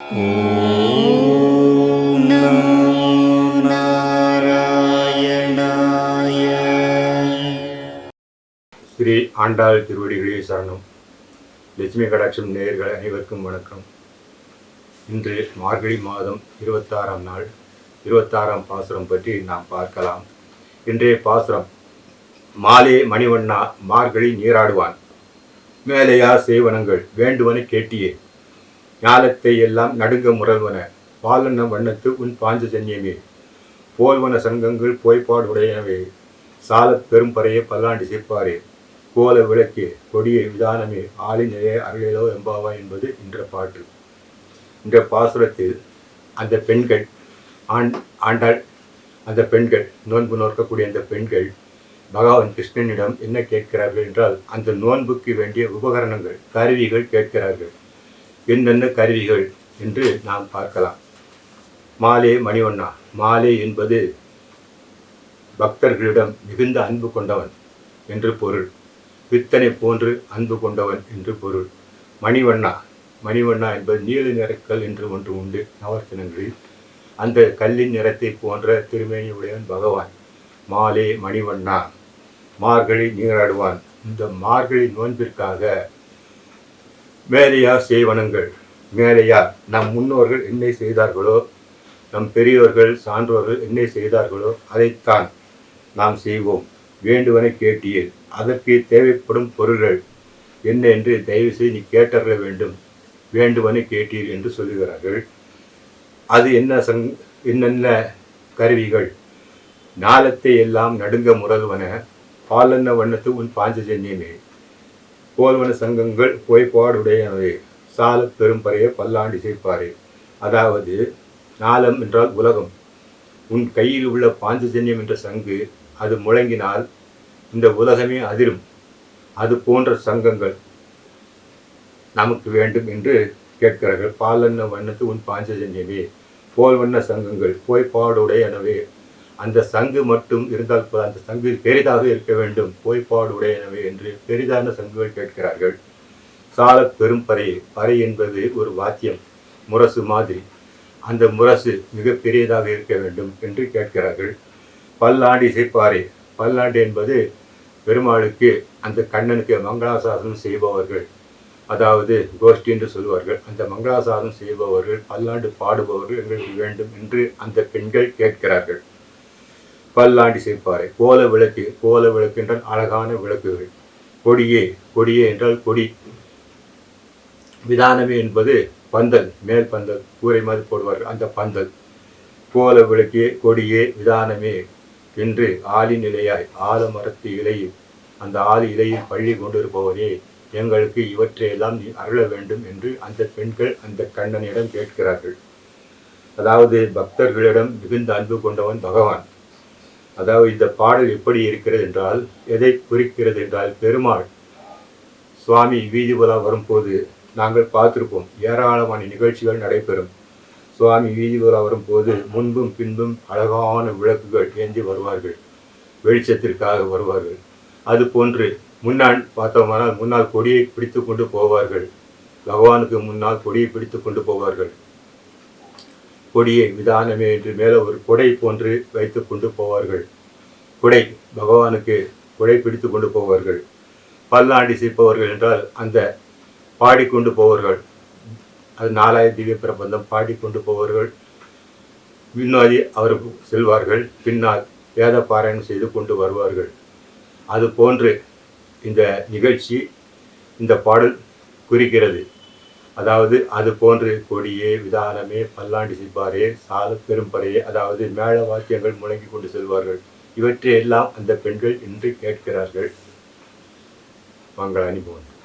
ॐ नमो नारायणाय ஸ்ரீ ஆண்டாள் திருவடிகளே சரணம் லட்சுமி கடாட்சம் நேயர்கள் அனைவருக்கும் வணக்கம் இன்று மார்கழி மாதம் இருபத்தாறாம் நாள் இருபத்தாறாம் பாசுரம் பற்றி நாம் பார்க்கலாம் இன்றைய பாசுரம் மாலே மணிவண்ணா மார்கழி நீராடுவான் மேலையா சேவனங்கள் வேண்டுவன கேட்டியே ஞாலத்தை எல்லாம் நடுங்க முரல்வன. பாலன வண்ணத்து உன் பாஞ்சஜன்யமே போல்வன சங்கங்கள் போய்ப்பாடுடையனவே. சாலப் பெரும்பறையே பல்லாண்டு சேர்ப்பாரே. கோல விளக்கே கொடிய விதானமே. ஆளினையே அருளிலோ எம்பாவா என்பது என்ற பாட்டு. இந்த பாசுரத்தில் அந்த பெண்கள் ஆண் ஆண்டாள் அந்த பெண்கள் நோன்பு நோக்கக்கூடிய அந்த பெண்கள் பகவான் கிருஷ்ணனிடம் என்ன கேட்கிறார்கள் என்றால் அந்த நோன்புக்கு வேண்டிய உபகரணங்கள் கருவிகள் கேட்கிறார்கள். என்னென்ன கருவிகள் என்று நாம் பார்க்கலாம். மாலே மணிவண்ணா. மாலே என்பது பக்தர்களிடம் மிகுந்த அன்பு கொண்டவன் என்று பொருள். பித்தனை போன்று அன்பு கொண்டவன் என்று பொருள். மணிவண்ணா. மணிவண்ணா என்பது நீல நிறக்கல் என்று ஒன்று உண்டு நவர்த்தனங்களில் அந்த கல்லின் நிறத்தை போன்ற திருமேனியுடையவன் பகவான். மாலே மணிவண்ணா. மார்கழி நீராடுவான். இந்த மார்கழி நோன்பிற்காக மேலையார் செய்வனங்கள். மேலையார் நம் முன்னோர்கள் என்ன செய்தார்களோ நம் பெரியோர்கள் சான்றோர்கள் என்ன செய்தார்களோ அதைத்தான் நாம் செய்வோம். வேண்டுவனை கேட்டீர் அதற்கு தேவைப்படும் பொருள்கள் என்ன என்று தயவு செய்து நீ கேட்டற வேண்டும். வேண்டுவனை கேட்டீர் என்று சொல்லுகிறார்கள். அது என்ன சங் என்னென்ன கருவிகள்? நாளத்தை எல்லாம் நடுங்க முரல்வன பாலன்ன வண்ணத்து உன் பாஞ்சஜன்யமே. கோல்வன சங்கங்கள் போய்ப்பாடுடையவை சால பெரும்பறைய பல்லாண்டு சேர்ப்பாரே. அதாவது நாளம் என்றால் உலகம். உன் கையில் உள்ள பாஞ்சஜன்யம் என்ற சங்கு அது முழங்கினால் இந்த உலகமே அதிரும். அது போன்ற சங்கங்கள் நமக்கு வேண்டும் என்று கேட்கிறார்கள். பாலன்ன வண்ணத்து உன் பாஞ்சஜன்யமே. போல் வண்ண சங்கங்கள் போய்ப்பாடுடையனவே அந்த சங்கு மட்டும் இருந்தால் அந்த சங்கு பெரிதாக இருக்க வேண்டும். போய்ப்பாடுடையனவே என்று பெரிதான சங்குகள் கேட்கிறார்கள். சால பெரும் பறை பறை என்பது ஒரு வாத்தியம் முரசு மாதிரி. அந்த முரசு மிக பெரியதாக இருக்க வேண்டும் என்று கேட்கிறார்கள். பல்லாண்டு இசைப்பாறை பல்லாண்டு என்பது பெருமாளுக்கு அந்த கண்ணனுக்கு மங்களாசாசனம் செய்பவர்கள் அதாவது கோஷ்டி என்று சொல்வார்கள் அந்த மங்களாசாசனம் செய்பவர்கள் பல்லாண்டு பாடுபவர்கள் எங்களுக்கு வேண்டும் என்று அந்த பெண்கள் கேட்கிறார்கள். பல்லாண்டு சேர்ப்பாறை கோல விளக்கு கோல விளக்கு என்றால் அழகான விளக்குகள். கொடியே கொடியே என்றால் கொடி. விதானமே என்பது பந்தல் மேல் பந்தல் கூரை மாதிரி போடுவார்கள். அந்த பந்தல். கோல விளக்கே கொடியே விதானமே என்று ஆளின் இலையாய் ஆலமரத்து இலையில் அந்த ஆள் இலையில் பள்ளி கொண்டிருப்பவனே எங்களுக்கு இவற்றையெல்லாம் நீ அருள வேண்டும் என்று அந்த பெண்கள் அந்த கண்ணனிடம் கேட்கிறார்கள். அதாவது பக்தர்களிடம் மிகுந்த அன்பு கொண்டவன் பகவான். அதாவது இந்த பாடல் எப்படி இருக்கிறது என்றால் எதை குறிக்கிறது என்றால் பெருமாள் சுவாமி வீதி உலா வரும்போது நாங்கள் பார்த்திருப்போம். ஏராளமான நிகழ்ச்சிகள் நடைபெறும். சுவாமி வீதி உலா வரும்போது முன்பும் பின்பும் அழகான விளக்குகள் ஏந்தி வருவார்கள். வெளிச்சத்திற்காக வருவார்கள். அது போன்று முன்னால் பார்த்தோமானால் முன்னால் கொடியை பிடித்து கொண்டு போவார்கள். பகவானுக்கு முன்னால் கொடியை பிடித்து கொண்டு போவார்கள். கொடியை விதானமே என்று மேலே ஒரு கொடை போன்று வைத்து கொண்டு போவார்கள். குடை பகவானுக்கு குடை பிடித்து கொண்டு போவார்கள். பல்லாண்டி சிப்பவர்கள் என்றால் அந்த பாடிக்கொண்டு போவார்கள். அது நாலாயிரம் திவ்ய பிரபந்தம் பாடிக்கொண்டு போவார்கள். முன்னாடி அவர் செல்வார்கள். பின்னால் வேத பாராயணம் செய்து கொண்டு வருவார்கள். அது போன்று இந்த நிகழ்ச்சி இந்த பாடல் குறிக்கிறது. அதாவது அது போன்று கொடியே விதானமே பல்லாண்டு சிப்பாரே சால பெரும்பறையே அதாவது மேள வாக்கியங்கள் முழங்கி கொண்டு செல்வார்கள். இவற்றையெல்லாம் அந்த பெண்கள் இன்று கேட்கிறார்கள். மங்கள அனுபவம்